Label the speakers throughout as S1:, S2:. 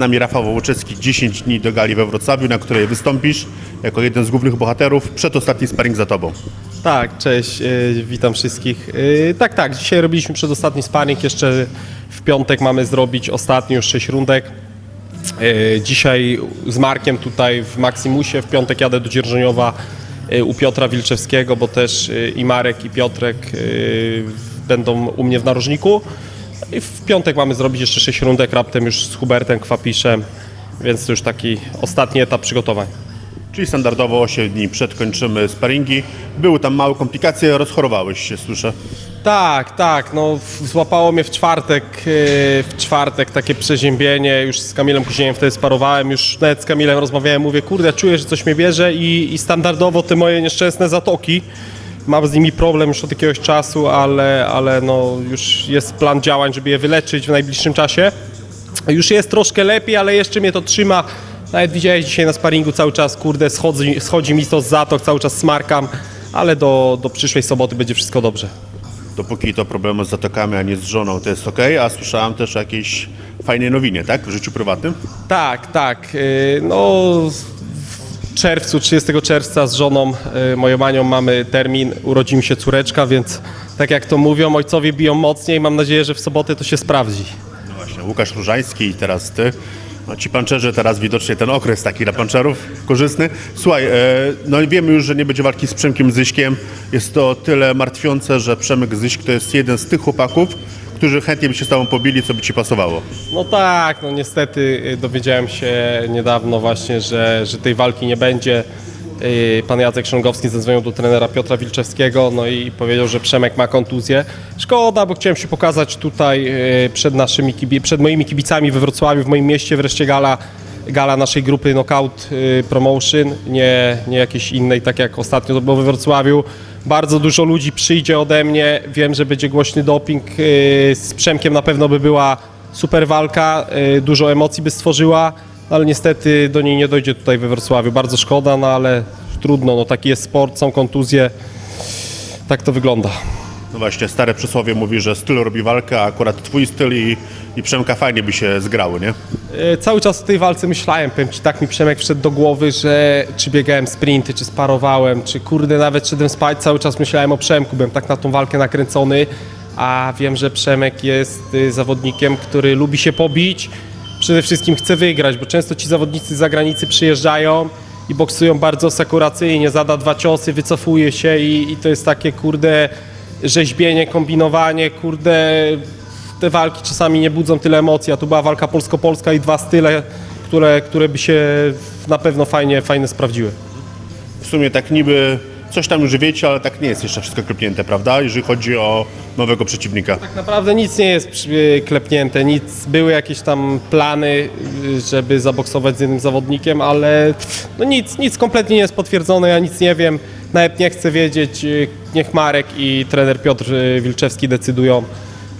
S1: Nami Rafał Wołoczewski, 10 dni do gali we Wrocławiu, na której wystąpisz jako jeden z głównych bohaterów. Przedostatni sparring za tobą.
S2: Tak, cześć, y, witam wszystkich. Y, tak, tak, dzisiaj robiliśmy przedostatni sparring, jeszcze w piątek mamy zrobić ostatni już sześć rundek. Y, dzisiaj z Markiem tutaj w Maximusie, w piątek jadę do Dzierżoniowa u Piotra Wilczewskiego, bo też i Marek i Piotrek będą u mnie w narożniku. I w piątek mamy zrobić jeszcze sześć rundek raptem już z Hubertem Kwapiszem, więc to już taki ostatni etap przygotowań.
S1: Czyli standardowo 8 dni przed kończymy sparingi. Były tam małe komplikacje, rozchorowałeś się, słyszę.
S2: Tak, tak, no w- złapało mnie w czwartek, yy, w czwartek takie przeziębienie, już z Kamilem Kuźniem wtedy sparowałem, już nawet z Kamilem rozmawiałem, mówię, kurde, czuję, że coś mnie bierze i, i standardowo te moje nieszczęsne zatoki, mam z nimi problem już od jakiegoś czasu, ale, ale no już jest plan działań, żeby je wyleczyć w najbliższym czasie. Już jest troszkę lepiej, ale jeszcze mnie to trzyma. Nawet widziałeś dzisiaj na sparingu cały czas, kurde, schodzi, schodzi mi to z zatok, cały czas smarkam, ale do, do przyszłej soboty będzie wszystko dobrze.
S1: Dopóki to problemy z zatokami, a nie z żoną, to jest ok. A słyszałem też o jakiejś fajnej nowinie, tak? W życiu prywatnym.
S2: Tak, tak. yy, No, czerwcu, 30 czerwca z żoną, yy, moją Manią mamy termin, urodzi mi się córeczka, więc tak jak to mówią, ojcowie biją mocniej. Mam nadzieję, że w sobotę to się sprawdzi.
S1: No właśnie, Łukasz Różański i teraz ty. No ci panczerze teraz widocznie ten okres taki dla panczerów korzystny. Słuchaj, e, no i wiemy już, że nie będzie walki z Przemkiem Zyśkiem. Jest to tyle martwiące, że Przemek Zyśk to jest jeden z tych chłopaków, którzy chętnie by się z tobą pobili, co by ci pasowało.
S2: No tak, no niestety y, dowiedziałem się niedawno właśnie, że, że tej walki nie będzie. Y, Pan Jacek Szrągowski zadzwonił do trenera Piotra Wilczewskiego no i powiedział, że Przemek ma kontuzję. Szkoda, bo chciałem się pokazać tutaj y, przed, naszymi, przed moimi kibicami we Wrocławiu, w moim mieście, wreszcie gala, gala naszej grupy Knockout y, Promotion, nie, nie jakiejś innej, tak jak ostatnio to było we Wrocławiu. Bardzo dużo ludzi przyjdzie ode mnie, wiem, że będzie głośny doping, y, z Przemkiem na pewno by była super walka, y, dużo emocji by stworzyła, ale niestety do niej nie dojdzie tutaj we Wrocławiu. Bardzo szkoda, no ale trudno, no taki jest sport, są kontuzje, tak to wygląda.
S1: No właśnie, stare przysłowie mówi, że styl robi walkę, a akurat twój styl i, i Przemka fajnie by się zgrały, nie?
S2: E, Cały czas o tej walce myślałem, powiem Ci, tak mi Przemek wszedł do głowy, że czy biegałem sprinty, czy sparowałem, czy kurde nawet szedłem spać, cały czas myślałem o Przemku, byłem tak na tą walkę nakręcony, a wiem, że Przemek jest y, zawodnikiem, który lubi się pobić, przede wszystkim chce wygrać, bo często ci zawodnicy z zagranicy przyjeżdżają i boksują bardzo sekuracyjnie, zada dwa ciosy, wycofuje się i, i to jest takie kurde rzeźbienie, kombinowanie, kurde te walki czasami nie budzą tyle emocji, a tu była walka polsko-polska i dwa style, które, które by się na pewno fajnie, fajnie sprawdziły.
S1: W sumie tak niby coś tam już wiecie, ale tak nie jest jeszcze wszystko klepnięte, prawda? Jeżeli chodzi o nowego przeciwnika.
S2: Tak naprawdę nic nie jest przy- klepnięte, nic, były jakieś tam plany, y, żeby zaboksować z jednym zawodnikiem, ale no nic, nic kompletnie nie jest potwierdzone, ja nic nie wiem, nawet nie chcę wiedzieć, y, niech Marek i trener Piotr y, Wilczewski decydują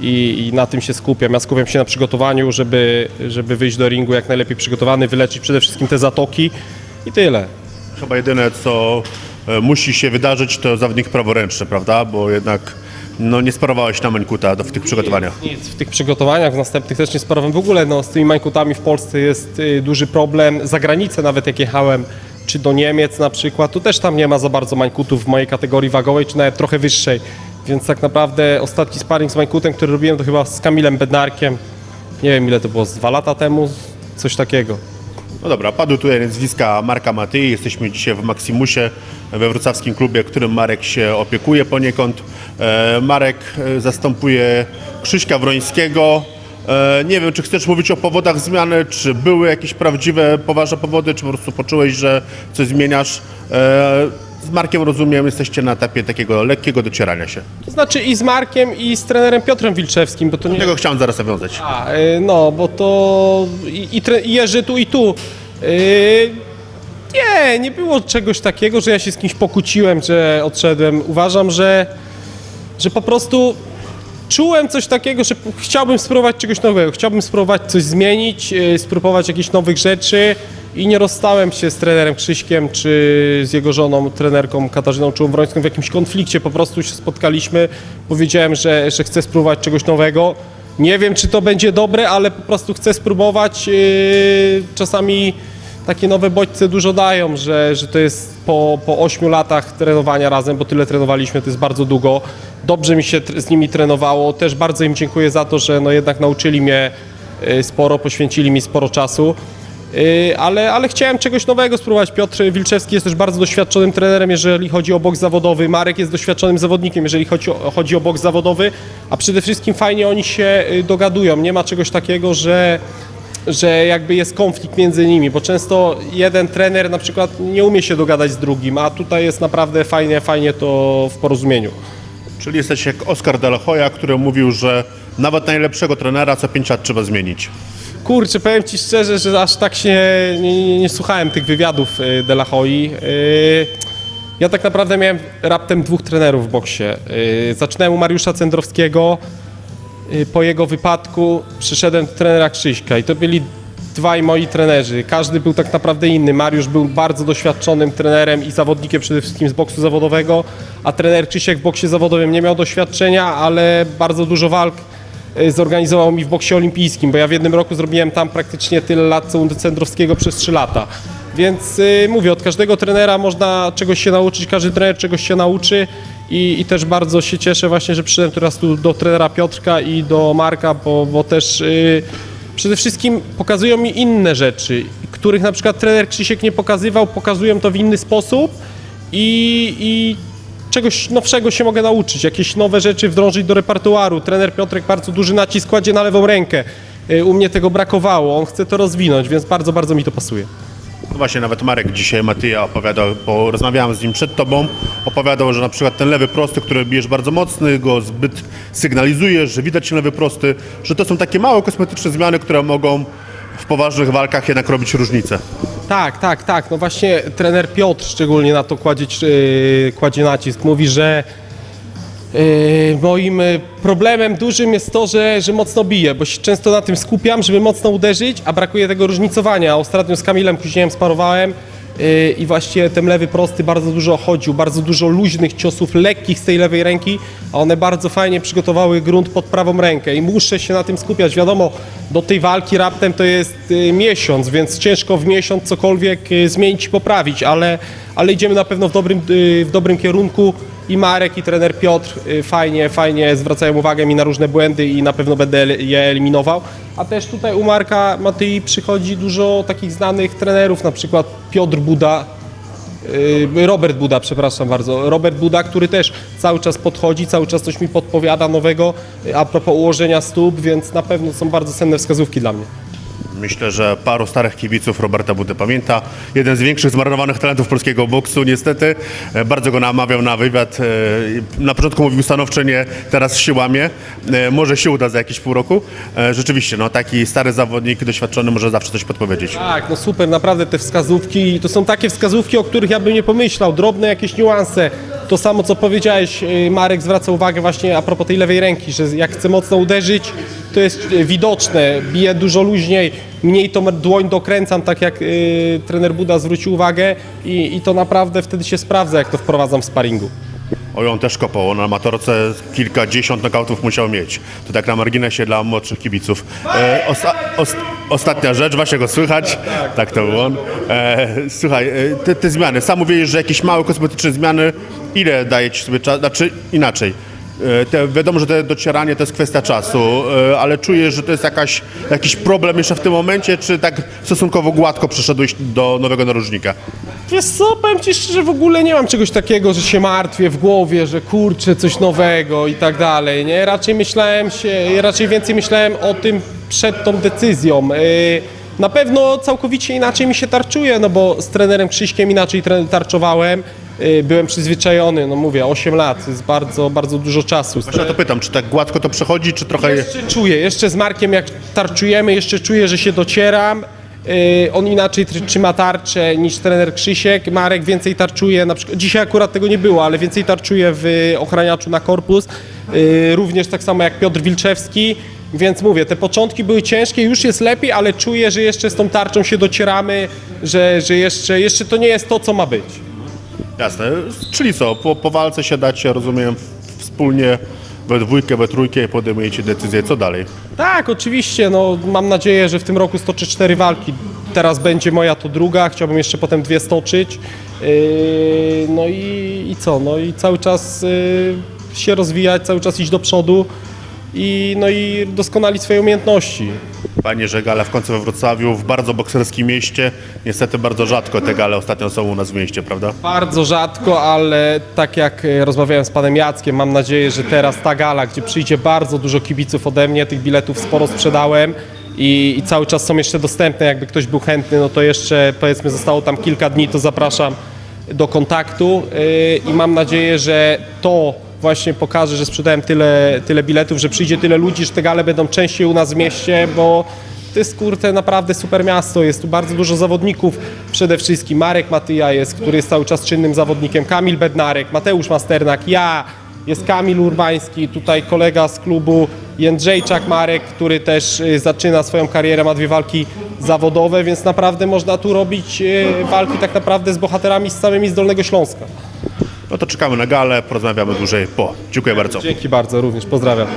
S2: i, i na tym się skupiam. Ja skupiam się na przygotowaniu, żeby, żeby wyjść do ringu jak najlepiej przygotowany, wyleczyć przede wszystkim te zatoki i tyle.
S1: Chyba jedyne, co e, musi się wydarzyć, to zawodnik praworęczny, prawda? Bo jednak no, nie sparowałeś na Mańkuta w tych przygotowaniach.
S2: Nic, w tych przygotowaniach, w następnych też nie sparowałem. W ogóle no, z tymi mańkutami w Polsce jest y, duży problem. Za granicę nawet jak jechałem, czy do Niemiec na przykład, to też tam nie ma za bardzo mańkutów w mojej kategorii wagowej, czy nawet trochę wyższej. Więc tak naprawdę ostatni sparring z mańkutem, który robiłem, to chyba z Kamilem Bednarkiem. Nie wiem ile to było, z dwa lata temu, coś takiego.
S1: No dobra, padły tutaj nazwiska Marka Matyi. Jesteśmy dzisiaj w Maximusie, we wrocławskim klubie, którym Marek się opiekuje poniekąd. E, Marek e, zastępuje Krzyśka Wrońskiego. E, nie wiem, czy chcesz mówić o powodach zmiany, czy były jakieś prawdziwe, poważne powody, czy po prostu poczułeś, że coś zmieniasz. E, z Markiem rozumiem, jesteście na etapie takiego lekkiego docierania się.
S2: To znaczy i z Markiem, i z trenerem Piotrem Wilczewskim, bo to nie...
S1: Tego chciałem zaraz nawiązać.
S2: A, y, no, bo to i, i, tre- i Jerzy tu i tu. Y, nie, nie było czegoś takiego, że ja się z kimś pokłóciłem, że odszedłem. Uważam, że, że po prostu czułem coś takiego, że chciałbym spróbować czegoś nowego, chciałbym spróbować coś zmienić, y, spróbować jakichś nowych rzeczy i nie rozstałem się z trenerem Krzyśkiem czy z jego żoną, trenerką Katarzyną Czułowrońską w jakimś konflikcie, po prostu się spotkaliśmy, powiedziałem, że, że chcę spróbować czegoś nowego Nie wiem, czy to będzie dobre, ale po prostu chcę spróbować. Yy, Czasami takie nowe bodźce dużo dają, że, że to jest po, po 8 latach trenowania razem, bo tyle trenowaliśmy, to jest bardzo długo. Dobrze mi się z nimi trenowało. Też bardzo im dziękuję za to, że no jednak nauczyli mnie yy, sporo, poświęcili mi sporo czasu. Yy, ale, ale chciałem czegoś nowego spróbować. Piotr Wilczewski jest też bardzo doświadczonym trenerem, jeżeli chodzi o boks zawodowy. Marek jest doświadczonym zawodnikiem, jeżeli chodzi o, chodzi o zawodowy, a przede wszystkim fajnie oni się yy, dogadują. Nie ma czegoś takiego, że, że jakby jest konflikt między nimi, bo często jeden trener na przykład nie umie się dogadać z drugim, a tutaj jest naprawdę fajnie, fajnie to w porozumieniu.
S1: Czyli jesteś jak Oscar de la Hoya, który mówił, że nawet najlepszego trenera co 5 lat trzeba zmienić.
S2: Kurczę, powiem Ci szczerze, że aż tak się nie, nie, nie słuchałem tych wywiadów y, De La Hoi. Y, Ja tak naprawdę miałem raptem dwóch trenerów w boksie. Y, Zaczynałem u Mariusza Cendrowskiego. Y, Po jego wypadku przyszedłem do trenera Krzyśka i to byli dwaj moi trenerzy. Każdy był tak naprawdę inny. Mariusz był bardzo doświadczonym trenerem i zawodnikiem przede wszystkim z boksu zawodowego, a trener Krzysiek w boksie zawodowym nie miał doświadczenia, ale bardzo dużo walk y, zorganizował mi w boksie olimpijskim, bo ja w jednym roku zrobiłem tam praktycznie tyle lat co u Cendrowskiego przez 3 lata. Więc y, mówię, od każdego trenera można czegoś się nauczyć, każdy trener czegoś się nauczy i, i też bardzo się cieszę właśnie, że przyszedłem teraz tu do trenera Piotrka i do Marka, bo, bo też y, przede wszystkim pokazują mi inne rzeczy, których na przykład trener Krzysiek nie pokazywał, pokazują to w inny sposób i, i czegoś nowszego się mogę nauczyć, jakieś nowe rzeczy wdrążyć do repertuaru. Trener Piotrek bardzo duży nacisk kładzie na lewą rękę. Y, U mnie tego brakowało, on chce to rozwinąć, więc bardzo, bardzo mi to pasuje.
S1: No właśnie, nawet Marek dzisiaj, Matyja opowiadał, bo rozmawiałem z nim przed tobą, opowiadał, że na przykład ten lewy prosty, który bijesz bardzo mocny, go zbyt sygnalizujesz, że widać lewy prosty, że to są takie małe kosmetyczne zmiany, które mogą w poważnych walkach jednak robić różnicę.
S2: Tak, tak, tak. No właśnie trener Piotr szczególnie na to kładzie, yy, kładzie nacisk. Mówi, że moim yy, problemem dużym jest to, że, że mocno biję, bo się często na tym skupiam, żeby mocno uderzyć, a brakuje tego różnicowania. Ostatnio z Kamilem Kuźniem sparowałem yy, i właściwie ten lewy prosty bardzo dużo chodził, bardzo dużo luźnych ciosów, lekkich z tej lewej ręki, a one bardzo fajnie przygotowały grunt pod prawą rękę i muszę się na tym skupiać. Wiadomo, do tej walki raptem to jest y, miesiąc, więc ciężko w miesiąc cokolwiek y, zmienić i poprawić, ale, ale idziemy na pewno w dobrym, y, w dobrym kierunku i Marek i trener Piotr y, fajnie, fajnie zwracają uwagę mi na różne błędy i na pewno będę je eliminował. A też tutaj u Marka Matyi przychodzi dużo takich znanych trenerów, na przykład Piotr Buda, Y, Robert Buda, przepraszam bardzo. Robert Buda, który też cały czas podchodzi, cały czas coś mi podpowiada nowego y, a propos ułożenia stóp, więc na pewno są bardzo cenne wskazówki dla mnie.
S1: Myślę, że paru starych kibiców Roberta Budy pamięta. Jeden z większych zmarnowanych talentów polskiego boksu, niestety. E, Bardzo go namawiał na wywiad. E, Na początku mówił stanowczo nie, teraz się łamie. E, Może się uda za jakieś pół roku. Rzeczywiście, no taki stary zawodnik, doświadczony może zawsze coś podpowiedzieć.
S2: Tak, no super, naprawdę te wskazówki, to są takie wskazówki, o których ja bym nie pomyślał, drobne jakieś niuanse. To samo, co powiedziałeś, y, Marek zwraca uwagę właśnie a propos tej lewej ręki, że jak chce mocno uderzyć, to jest y, widoczne, bije dużo luźniej, mniej tą dłoń dokręcam, tak jak y, trener Buda zwrócił uwagę i, i to naprawdę wtedy się sprawdza, jak to wprowadzam w sparingu.
S1: O, on też kopał, on na amatorce kilkadziesiąt nokautów musiał mieć. To tak na marginesie dla młodszych kibiców. E, osta, ost, ostatnia rzecz, właśnie go słychać. Tak to był on. E, słuchaj, e, te, te zmiany, sam mówiłeś, że jakieś małe kosmetyczne zmiany, ile daje ci sobie czas, znaczy inaczej. E, Te, wiadomo, że to docieranie to jest kwestia czasu, e, ale czujesz, że to jest jakaś, jakiś problem jeszcze w tym momencie, czy tak stosunkowo gładko przeszedłeś do nowego narożnika?
S2: Wiesz co, powiem Ci szczerze, w ogóle nie mam czegoś takiego, że się martwię w głowie, że kurczę, coś nowego i tak dalej, nie? Raczej myślałem się, raczej więcej myślałem o tym przed tą decyzją. Yy, Na pewno całkowicie inaczej mi się tarczuje, no bo z trenerem Krzyśkiem inaczej tarczowałem, yy, byłem przyzwyczajony, no mówię, 8 lat, to jest bardzo, bardzo dużo czasu.
S1: Właśnie o to pytam, czy tak gładko to przechodzi, czy trochę...
S2: Jeszcze czuję, jeszcze z Markiem jak tarczujemy, jeszcze czuję, że się docieram. Yy, on inaczej tr- trzyma tarczę niż trener Krzysiek. Marek więcej tarczuje, na przykład, dzisiaj akurat tego nie było, ale więcej tarczuje w ochraniaczu na korpus. Yy, również tak samo jak Piotr Wilczewski. Więc mówię, te początki były ciężkie, już jest lepiej, ale czuję, że jeszcze z tą tarczą się docieramy, że, że jeszcze, jeszcze to nie jest to, co ma być.
S1: Jasne. Czyli co, po, po walce się dacie, rozumiem, wspólnie we dwójkę, we trójkę i podejmujecie decyzję, co dalej.
S2: Tak, oczywiście. No, mam nadzieję, że w tym roku stoczę cztery walki. Teraz będzie moja to druga, chciałbym jeszcze potem dwie stoczyć. Yy, no i, i co? No i cały czas yy, się rozwijać, cały czas iść do przodu i, no i doskonalić swoje umiejętności.
S1: Panie, że gale w końcu we Wrocławiu, w bardzo bokserskim mieście. Niestety bardzo rzadko te gale ostatnio są u nas w mieście, prawda?
S2: Bardzo rzadko, ale tak jak e, rozmawiałem z panem Jackiem, mam nadzieję, że teraz ta gala, gdzie przyjdzie bardzo dużo kibiców ode mnie, tych biletów sporo sprzedałem i, i cały czas są jeszcze dostępne, jakby ktoś był chętny, no to jeszcze powiedzmy zostało tam kilka dni, to zapraszam do kontaktu yy, i mam nadzieję, że to właśnie pokaże, że sprzedałem tyle, tyle biletów, że przyjdzie tyle ludzi, że te gale będą częściej u nas w mieście, bo to jest kurde naprawdę super miasto, jest tu bardzo dużo zawodników, przede wszystkim Marek Matyja jest, który jest cały czas czynnym zawodnikiem, Kamil Bednarek, Mateusz Masternak, ja, jest Kamil Urbański, tutaj kolega z klubu. Jędrzejczak Marek, który też y, zaczyna swoją karierę, ma dwie walki zawodowe, więc naprawdę można tu robić y, walki tak naprawdę z bohaterami z samymi z Dolnego Śląska.
S1: No to czekamy na galę, porozmawiamy dłużej po. Dziękuję bardzo.
S2: Dzięki bardzo również, pozdrawiam.